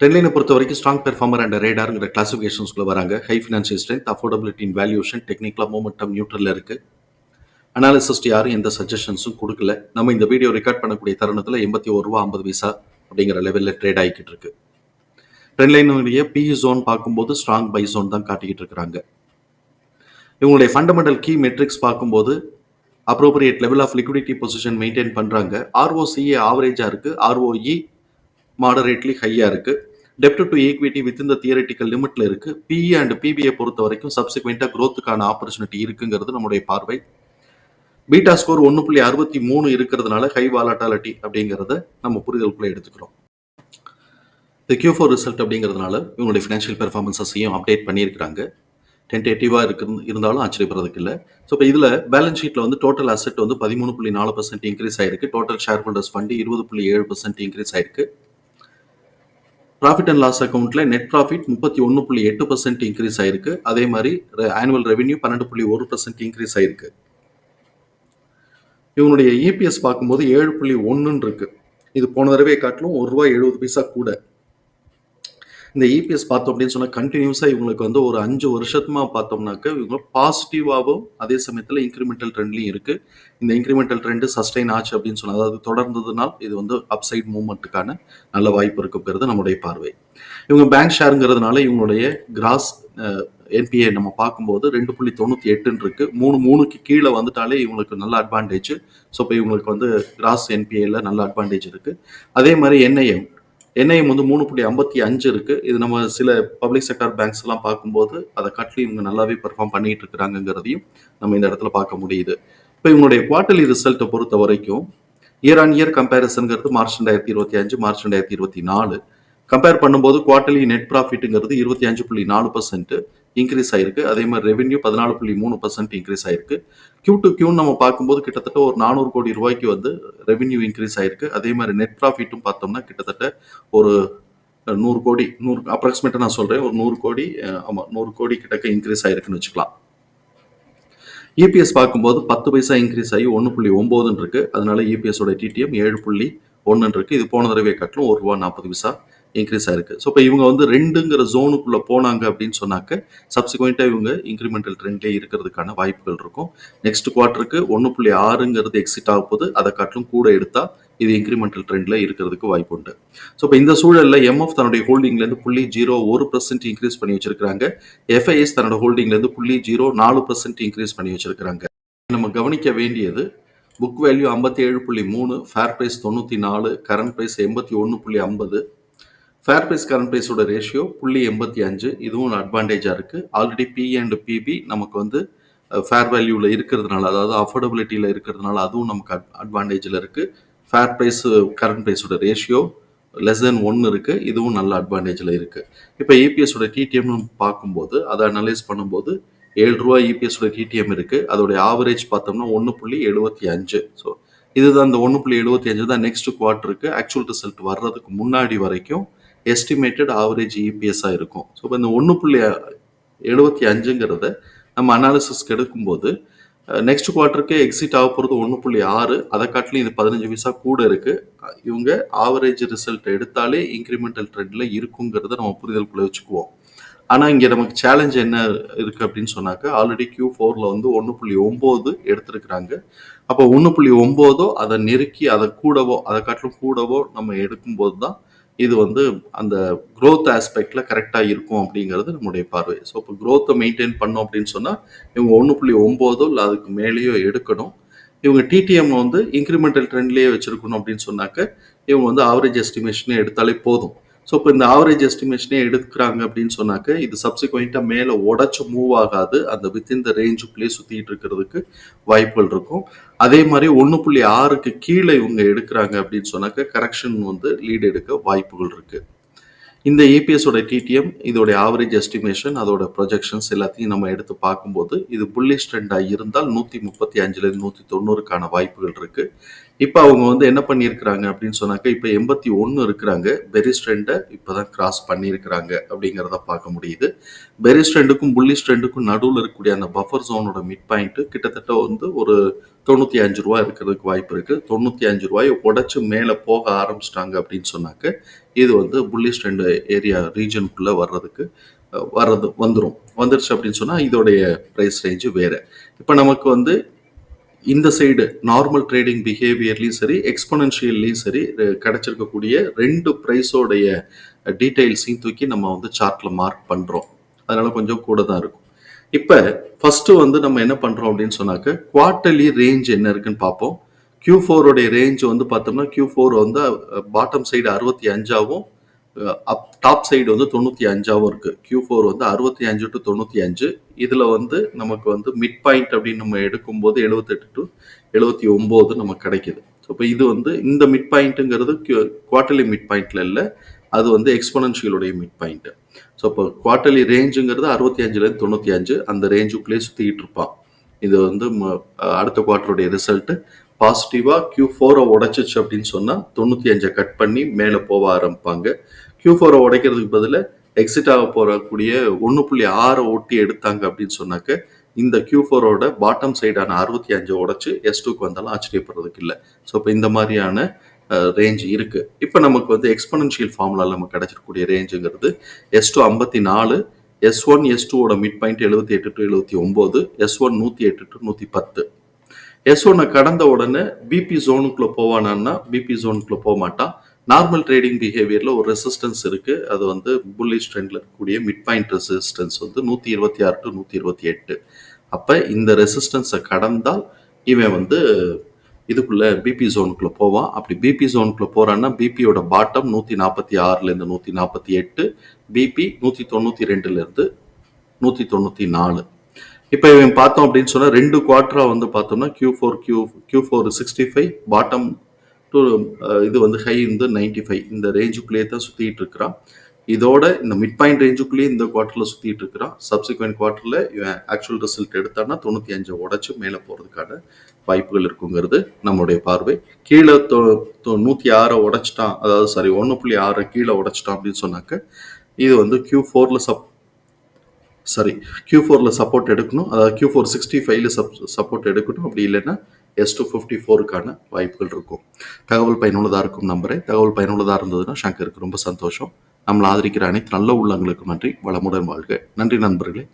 ட்ரெண்ட்லைனை பொறுத்த வரைக்கும் strong performer and ரேடாருங்கிற கிளாசிஃபிகேஷன்ஸ்குள்ளே வராங்க. High financial strength affordability in valuation டெக்னிக்கலாக மூமெண்டம் நியூட்ரலில் இருக்குது அனாலிசிஸ்ட் யாரும் எந்த சஜஷன்ஸும் கொடுக்கல. நம்ம இந்த வீடியோ ரெக்கார்ட் பண்ணக்கூடிய தருணத்தில் எண்பத்தி ஒரு ரூபா ஐம்பது பைசா அப்படிங்கிற லெவலில் ட்ரேட் ஆகிக்கிட்டு இருக்கு. ட்ரெண்ட்லைனுடைய பிஇ ஜோன் பார்க்கும்போது ஸ்ட்ராங் பை ஜோன் தான் காட்டிக்கிட்டு இருக்கிறாங்க. இவங்களுடைய ஃபண்டமெண்டல் கீ மெட்ரிக்ஸ் பார்க்கும்போது appropriate level of liquidity position maintain பண்ணுறாங்க ஆர்ஓசிஏ ஆவரேஜாக இருக்குது ஆர்ஓஇ மாடரேட்லி ஹையாக இருக்குது டெப்ட் டு ஈக்விட்டி வித் இந்த தியரட்டிக்கல் லிமிட்ல இருக்கு. பிஇ அண்ட் பிபிஐ பொறுத்த வரைக்கும் சப்சிக்வெண்ட்டாக க்ரோத்துக்கான ஆப்பர்ச்சுனிட்டி இருக்குங்கிறது நம்முடைய பார்வை. பீட்டா ஸ்கோர் ஒன்று புள்ளி அறுபத்தி மூணு இருக்கிறதுனால ஹை வாலட்டாலிட்டி அப்படிங்கிறத நம்ம புரிதலுக்குள்ள எடுத்துக்கிறோம். இந்த கியூ ஃபோர் ரிசல்ட் அப்படிங்கிறதுனால இவங்களுடைய ஃபினான்ஷியல் பெர்ஃபார்மன்ஸஸையும் அப்டேட் பண்ணியிருக்கிறாங்க. டென்டேட்டிவாக இருக்கு இருந்தாலும் ஆச்சரியப்படுறதுக்கு இல்லை. ஸோ இப்போ இதில் பேலன்ஸ் ஷீட்டில் வந்து டோட்டல் அசெட் வந்து பதிமூணு புள்ளி நாலு பர்சன்ட் இன்க்ரீஸ் ஆயிருக்கு. டோட்டல் ஷேர் ஹோல்டர்ஸ் ஃபண்டு இருபது புள்ளி ஏழு பர்சன்ட் இன்க்ரீஸ் ஆயிருக்கு. ப்ராஃபிட் அண்ட் லாஸ் அக்கௌண்ட்டில் நெட் ப்ராஃபிட் முப்பத்தி ஒன்று புள்ளி எட்டு பர்சன்ட் இன்க்ரீஸ் ஆயிருக்கு. அதே மாதிரி ஆனுவல் ரெவென்யூ பன்னெண்டு புள்ளி ஒரு பர்சன்ட் இன்க்ரீஸ் ஆயிருக்கு. இவனுடைய இபிஎஸ் பார்க்கும்போது ஏழு புள்ளி ஒன்றுன்னு இருக்கு. இது போன தடவை காட்டிலும் ஒரு ரூபாய் எழுபது பைசா கூட. இந்த இபிஎஸ் பார்த்தோம் அப்படின்னு சொன்னால் கண்டினியூஸாக இவங்களுக்கு வந்து ஒரு அஞ்சு வருஷத்துமா பார்த்தோம்னாக்க இவங்க பாசிட்டிவாகவும் அதே சமயத்தில் இன்க்ரிமெண்டல் ட்ரெண்ட்லையும் இருக்குது இந்த இன்க்ரிமெண்டல் ட்ரெண்டு சஸ்டைன் ஆச்சு அப்படின்னு சொன்னால் அதாவது தொடர்ந்ததுனால் இது வந்து அப்சைட் மூவ்மெண்ட்டுக்கான நல்ல வாய்ப்பு இருக்குங்கிறது நம்முடைய பார்வை. இவங்க பேங்க் ஷேருங்கிறதுனால இவங்களுடைய கிராஸ் என்பிஏ நம்ம பார்க்கும்போது ரெண்டு புள்ளி தொண்ணூற்றி எட்டுன்னு இருக்கு. மூணு மூணுக்கு கீழே வந்துட்டாலே இவங்களுக்கு நல்ல அட்வான்டேஜ் ஸோ இப்போ இவங்களுக்கு வந்து கிராஸ் என்பிஏல நல்ல அட்வான்டேஜ் இருக்கு. அதே மாதிரி என்ஐஎம் என்ஐஎம் வந்து மூணு புள்ளி ஐம்பத்தி அஞ்சு இருக்கு. இது நம்ம சில பப்ளிக் செக்டார் பேங்க்ஸ் எல்லாம் பார்க்கும்போது அதை கட்லி இவங்க நல்லாவே பெர்ஃபார்ம் பண்ணிட்டு இருக்கிறாங்கிறதையும் நம்ம இந்த இடத்துல பார்க்க முடியுது. இப்போ இவங்களுடைய குவார்டர்லி ரிசல்ட்டை பொறுத்த வரைக்கும் இயர் ஆன் இயர் கம்பேரிசன்கிறது மார்ச் ரெண்டாயிரத்தி இருபத்தி அஞ்சு மார்ச் ரெண்டாயிரத்தி இருபத்தி நாலு. கம்பேர் பண்ணும்போது குவார்டர்லி நெட் ப்ராஃபிட்டுங்கிறது இருபத்தி அஞ்சு புள்ளி நாலு பர்சன்ட் இன்க்ரீஸ் ஆயிருக்கு. அதே மாதிரி ரெவென்யூ பதினாலு புள்ளி மூணு பர்சன்ட் இன்க்ரீஸ் ஆயிருக்கு. கியூ டு கியூன்னு நம்ம பார்க்கும்போது கிட்டத்தட்ட ஒரு நானூறு கோடி ரூபாய்க்கு வந்து ரெவென்யூ இன்க்ரீஸ் ஆயிருக்கு. அதே மாதிரி நெட் ப்ராஃபிட்டும் பார்த்தோம்னா கிட்டத்தட்ட ஒரு நூறு கோடி நூறு அப்ராக்சிமேட்டாக நான் சொல்கிறேன் ஒரு நூறு கோடி ஆமாம் நூறு கோடி கிட்டக்க இன்க்ரீஸ் ஆயிருக்குன்னு வச்சுக்கலாம். இபிஎஸ் பார்க்கும்போது பத்து பைசா இன்க்ரீஸ் ஆகி ஒன்று புள்ளி ஒம்போதுன்னு இருக்குது அதனால இபிஎஸோட டிடிஎம் ஏழு புள்ளி ஒன்றுன்னு இருக்குது இது போன தடவை கட்டணும் ஒரு ரூபா நாற்பது பைசா இன்க்ரீஸ் ஆயிருக்கு. ஸோ இப்போ இவங்க வந்து ரெண்டுங்கிற ஜோனுக்குள்ளே போனாங்க அப்படின்னு சொன்னாக்க சப்சிக்வெண்ட்டாக இவங்க இன்க்ரிமெண்டல் ட்ரெண்ட்லேயே இருக்கிறதுக்கான வாய்ப்புகள் இருக்கும். நெக்ஸ்ட் குவார்ட்டருக்கு ஒன்று புள்ளி ஆறுங்கிறது எக்ஸிட் ஆக போது அதை காட்டிலும் கூட எடுத்தால் இது இன்க்ரிமெண்டல் ட்ரெண்டில் இருக்கிறதுக்கு வாய்ப்பு உண்டு. ஸோ இப்போ இந்த சூழலில் எம்எஃப் தன்னுடைய ஹோல்டிங்லேருந்து புள்ளி ஜீரோ ஒரு பர்சன்ட் இன்க்ரீஸ் பண்ணி வச்சிருக்காங்க எஃப்ஐஎஸ் தன்னோட ஹோல்டிங்லேருந்து புள்ளி ஜீரோ நாலு பர்சன்ட் இன்க்ரீஸ் பண்ணி வச்சிருக்காங்க நம்ம கவனிக்க வேண்டியது புக் வேல்யூ ஐம்பத்தி ஏழு புள்ளி மூணு ஃபேர் ப்ரைஸ் தொண்ணூற்றி நாலு கரண்ட் ப்ரைஸ் எண்பத்தி ஒன்று புள்ளி ஐம்பது ஃபேர் ப்ரைஸ் கரண்ட் ப்ரைஸோட ரேஷியோ புள்ளி எண்பத்தி அஞ்சு. இதுவும் அட்வான்டேஜாக இருக்குது ஆல்ரெடி பி அண்ட் பிபி நமக்கு வந்து ஃபேர் வேல்யூவில் இருக்கிறதுனால அதாவது அஃபோர்டபிலிட்டியில் இருக்கிறதுனால அதுவும் நமக்கு அட் அட்வான்டேஜில் இருக்குது ஃபேர் ப்ரைஸ் கரண்ட் ப்ரைஸோட ரேஷியோ லெஸ் தென் ஒன்று இருக்குது இதுவும் நல்ல அட்வான்டேஜில் இருக்குது இப்போ இபிஎஸோட டிடிஎம் பார்க்கும்போது அதை அனலைஸ் பண்ணும்போது ஏழு ரூபா இபிஎஸோட டிடிஎம் இருக்குது அதோடைய ஆவரேஜ் பார்த்தோம்னா ஒன்று புள்ளி எழுபத்தி அஞ்சு. ஸோ இதுதான் இந்த ஒன்று புள்ளி எழுபத்தி அஞ்சு தான் நெக்ஸ்ட் குவார்ட்டருக்கு ஆக்சுவல் ரிசல்ட் வர்றதுக்கு முன்னாடி வரைக்கும் எஸ்டிமேட்டட் ஆவரேஜ் இபிஎஸ்ஸாக இருக்கும். ஸோ இப்போ இந்த ஒன்று புள்ளி எழுபத்தி அஞ்சுங்கிறத நம்ம அனாலிசிஸ்க்கு எடுக்கும்போது நெக்ஸ்ட் குவார்ட்டருக்கு எக்ஸிட் ஆக போகிறது ஒன்று புள்ளி ஆறு அதை காட்டிலும் இது பதினஞ்சு பைசா கூட இருக்குது இவங்க ஆவரேஜ் ரிசல்ட் எடுத்தாலே இன்க்ரிமெண்டல் ட்ரெண்டில் இருக்குங்கிறத நம்ம புரிதலுக்குள்ளே வச்சுக்குவோம். ஆனால் இங்கே நமக்கு சேலஞ்ச் என்ன இருக்குது அப்படின்னு சொன்னாக்க ஆல்ரெடி கியூ ஃபோரில் வந்து ஒன்று புள்ளி ஒம்பது எடுத்திருக்கிறாங்க. அப்போ ஒன்று புள்ளி ஒம்போதோ அதை நெருக்கி அதை கூடவோ அதை காட்டிலும் கூடவோ நம்ம எடுக்கும்போது தான் இது வந்து அந்த க்ரோத் ஆஸ்பெக்டில் கரெக்டாக இருக்கும் அப்படிங்கிறது நம்முடைய பார்வை. ஸோ இப்போ க்ரோத்தை மெயின்டைன் பண்ணோம் அப்படின்னு சொன்னால் இவங்க ஒன்று புள்ளி ஒம்போதோ இல்லை அதுக்கு மேலேயோ எடுக்கணும். இவங்க டிடிஎம் வந்து இன்க்ரிமெண்டல் ட்ரெண்ட்லேயே வச்சுருக்கணும் அப்படின்னு சொன்னாக்க இவங்க வந்து ஆவரேஜ் எஸ்டிமேஷனே எடுத்தாலே போதும். ஸோ இப்போ இந்த ஆவரேஜ் எஸ்டிமேஷனே எடுக்கிறாங்க அப்படின்னு சொன்னாக்க இது சப்சிக்வெண்ட்டாக மேலே உடச்சி மூவ் ஆகாது. அந்த வித்தின் த ரேஞ்சுக்குள்ளேயே சுற்றிட்டு இருக்கிறதுக்கு வாய்ப்புகள் இருக்கும். அதே மாதிரி ஒன்று புள்ளி ஆறுக்கு கீழே இவங்க எடுக்கிறாங்க அப்படின்னு சொன்னாக்க கரெக்ஷன் வந்து லீடு எடுக்க வாய்ப்புகள் இருக்குது இந்த ஏபிஎஸோட டிடிஎம் இதோட ஆவரேஜ் எஸ்டிமேஷன் அதோட ப்ரொஜெக்ஷன்ஸ் எல்லாத்தையும் நம்ம எடுத்து பார்க்கும்போது இது புல்லிஷ் ட்ரெண்டாக இருந்தால் நூற்றி முப்பத்தி அஞ்சுலேருந்து நூற்றி தொண்ணூறுக்கான வாய்ப்புகள் இருக்குது இப்போ அவங்க வந்து என்ன பண்ணியிருக்கிறாங்க அப்படின்னு சொன்னாக்க இப்போ எண்பத்தி ஒன்று இருக்கிறாங்க. பெரிஸ் ட்ரெண்டை இப்போ தான் கிராஸ் பண்ணியிருக்கிறாங்க அப்படிங்கிறத பார்க்க முடியுது. பெரிஸ் ட்ரெண்டுக்கும் புல்லிஷ் ட்ரெண்டுக்கும் நடுவில் இருக்கக்கூடிய அந்த பஃபர் ஜோனோட மிட் பாயிண்ட்டு கிட்டத்தட்ட வந்து ஒரு தொண்ணூற்றி அஞ்சு ரூபா இருக்கிறதுக்கு வாய்ப்பு இருக்குது தொண்ணூற்றி அஞ்சு ரூபாயை உடச்சி மேலே போக ஆரம்பிச்சிட்டாங்க அப்படின்னு சொன்னாக்க இது வந்து புல்லிஷ் ட்ரெண்ட் ஏரியா ரீஜனுக்குள்ளே வர்றதுக்கு வர்றது வந்துடும் வந்துருச்சு அப்படின்னு சொன்னால் இதோடைய ப்ரைஸ் ரேஞ்சு வேறு. இப்போ நமக்கு வந்து இந்த சைடு நார்மல் ட்ரேடிங் பிஹேவியர்லையும் சரி எக்ஸ்பொனன்ஷியல்லையும் சரி கிடைச்சிருக்கக்கூடிய ரெண்டு ப்ரைஸோடைய டீட்டெயில்ஸையும் தூக்கி நம்ம வந்து சார்ட்டில் மார்க் பண்ணுறோம் அதனால கொஞ்சம் கூட தான் இருக்கும். இப்போ ஃபஸ்ட்டு வந்து நம்ம என்ன பண்ணுறோம் அப்படின்னு சொன்னாக்க குவார்ட்டர்லி ரேஞ்ச் என்ன இருக்குன்னு பார்ப்போம். கியூ ஃபோரோடைய ரேஞ்ச் வந்து பார்த்தோம்னா க்யூ ஃபோர் வந்து பாட்டம் சைடு அறுபத்தி அஞ்சாவும் அப் டாப் சைடு வந்து தொண்ணூற்றி அஞ்சாவும் இருக்கு. Q4 ஃபோர் வந்து அறுபத்தி அஞ்சு டு தொண்ணூற்றி அஞ்சு. இதில் வந்து நமக்கு வந்து மிட் பாயிண்ட் அப்படின்னு நம்ம எடுக்கும்போது எழுபத்தெட்டு டு எழுபத்தி ஒம்பது நமக்கு கிடைக்கிது. ஸோ இப்போ இது வந்து இந்த மிட் பாயிண்ட்டுங்கிறது குவார்டர்லி மிட் பாயிண்ட்ல இல்லை. அது வந்து எக்ஸ்பனன்ஷியலுடைய மிட் பாயிண்ட்டு ஸோ இப்போ குவார்டர்லி ரேஞ்சுங்கிறது அறுபத்தி அஞ்சுலேருந்து தொண்ணூற்றி அஞ்சு. அந்த ரேஞ்சுக்குள்ளேயே சுற்றிக்கிட்டு இருப்பான். இது வந்து ம- அடுத்த குவார்ட்டருடைய ரிசல்ட்டு பாசிட்டிவாக கியூ ஃபோரை உடைச்சிச்சு அப்படின்னு சொன்னால் தொண்ணூற்றி அஞ்சை கட் பண்ணி மேலே போக ஆரம்பிப்பாங்க. கியூ ஃபோரை உடைக்கிறதுக்கு பதிலாக எக்ஸிட் ஆக போகக்கூடிய ஒன்று புள்ளி ஆறை ஓட்டி எடுத்தாங்க அப்படின்னு சொன்னாக்க இந்த கியூ ஃபோரோட பாட்டம் சைடான அறுபத்தி அஞ்சை உடைச்சு எஸ் டூக்கு வந்தாலும் ஆச்சரியப்படுறதுக்கு இல்லை. ஸோ இப்போ இந்த மாதிரியான ரேஞ்ச் இருக்கு. இப்போ நமக்கு வந்து எக்ஸ்பனன்ஷியல் ஃபார்முலாவில் நமக்கு கிடைச்சிருக்கக்கூடிய ரேஞ்சுங்கிறது எஸ் டூ ஐம்பத்தி நாலு எஸ் ஒன் எஸ் டூவோட மிட் பாயிண்ட் எழுபத்தி எட்டு டு எழுபத்தி ஒம்பது எஸ் ஒன் நூற்றி எட்டு டு நூற்றி பத்து. எஸ் ஒன்னை கடந்த உடனே பிபி ஜோனுக்குள்ளே போவானான்னா பிபி ஜோனுக்குள்ளே போக மாட்டான் நார்மல் ட்ரேடிங் பிஹேவியரில் ஒரு ரெசிஸ்டன்ஸ் இருக்குது அது வந்து புல்லிஷ் ட்ரெண்டில் இருக்கக்கூடிய மிட் பாயிண்ட் ரெசிஸ்டன்ஸ் வந்து நூற்றி இருபத்தி ஆறு டு நூற்றி இருபத்தி எட்டு. அப்போ இந்த ரெசிஸ்டன்ஸை கடந்தால் இவன் வந்து இதுக்குள்ள பிபி ஜோனுக்குள்ள போவான். அப்படி பிபி ஜோனுக்குள்ள போறான்னா பிபியோட பாட்டம் நூற்றி நாற்பத்தி ஆறுலேருந்து நூற்றி நாற்பத்தி எட்டு பிபி நூற்றி தொண்ணூற்றி ரெண்டுலேருந்து நூற்றி தொண்ணூற்றி நாலு. இப்போ இவன் பார்த்தோம் அப்படின்னு சொன்னால் ரெண்டு குவார்ட்டரா வந்து பார்த்தோம்னா Q four Q Q four sixty five bottom to இது வந்து ஹை இந்த நைன்டி ஃபைவ் இந்த ரேஞ்சுக்குள்ளேயே தான் சுற்றிட்டு இருக்கிறான். இதோட இந்த மிட் பாயிண்ட் ரேஞ்சுக்குள்ளேயே இந்த குவார்ட்டரில் சுற்றிட்டு இருக்கிறான். சப்சிக்வெண்ட் குவார்ட்டரில் ஆக்சுவல் ரிசல்ட் எடுத்தான்னா தொண்ணூற்றி அஞ்சை உடச்சி மேலே போகிறதுக்கான வாய்ப்புகள் இருக்குங்கிறது நம்மளுடைய பார்வை. கீழே தொ நூற்றி ஆறை உடைச்சிட்டான். அதாவது சாரி ஒன்று புள்ளி ஆறை கீழே உடைச்சிட்டான் அப்படின்னு சொன்னாக்க இது வந்து கியூ ஃபோரில் சப் சாரி கியூ ஃபோரில் சப்போர்ட் எடுக்கணும். அதாவது கியூ ஃபோர் சிக்ஸ்டி ஃபைவ்ல சப் சப்போர்ட் எடுக்கணும். அப்படி இல்லைன்னா எஸ் டூ ஃபிஃப்டி ஃபோருக்கான வாய்ப்புகள் இருக்கும் தகவல் பயனுள்ளதாக இருக்கும் நம்புறேன். தகவல் பயனுள்ளதாக இருந்ததுன்னா சங்கருக்கு ரொம்ப சந்தோஷம். நம்மளை ஆதரிக்கிற அனைத்து நல்ல உள்ளங்களுக்கும் நன்றி. வளமுடன் வாழ்க. நன்றி நண்பர்களே.